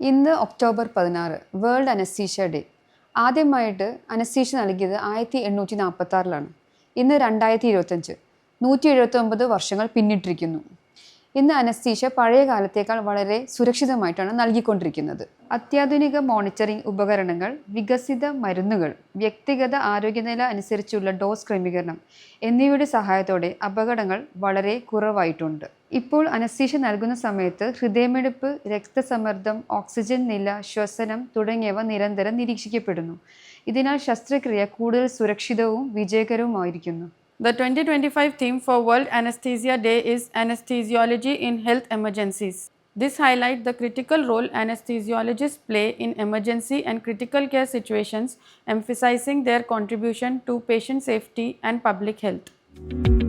ഇന്ന് ഒക്ടോബർ പതിനാറ് world anaesthesia day. ആദ്യമായിട്ട് അനസ്തീഷ്യ നൽകിയത് ആയിരത്തി എണ്ണൂറ്റി നാൽപ്പത്തി ആറിലാണ് ഇന്ന് രണ്ടായിരത്തി ഇരുപത്തഞ്ച് നൂറ്റി എഴുപത്തി ഒമ്പത് വർഷങ്ങൾ പിന്നിട്ടിരിക്കുന്നു. ഇന്ന് അനസ്തീഷ്യ പഴയ കാലത്തേക്കാൾ വളരെ സുരക്ഷിതമായിട്ടാണ് നൽകിക്കൊണ്ടിരിക്കുന്നത്. അത്യാധുനിക മോണിറ്ററിംഗ് ഉപകരണങ്ങൾ വികസിത മരുന്നുകൾ വ്യക്തിഗത ആരോഗ്യനില അനുസരിച്ചുള്ള ഡോസ് ക്രമീകരണം എന്നിവയുടെ സഹായത്തോടെ അപകടങ്ങൾ വളരെ കുറവായിട്ടുണ്ട്. ഇപ്പോൾ അനസ്തീഷ നൽകുന്ന സമയത്ത് ഹൃദയമെടുപ്പ് രക്തസമ്മർദ്ദം ഓക്സിജൻ നില ശ്വസനം തുടങ്ങിയവ നിരന്തരം നിരീക്ഷിക്കപ്പെടുന്നു. ഇതിനാൽ ശസ്ത്രക്രിയ കൂടുതൽ സുരക്ഷിതവും വിജയകരവുമായിരിക്കുന്നു the twenty twenty five theme for world anaesthesia day is anaesthesiology in health emergencies this highlight the critical role anaesthesiologist play in emergency and critical care situations emphasising their contribution to patient safety and public health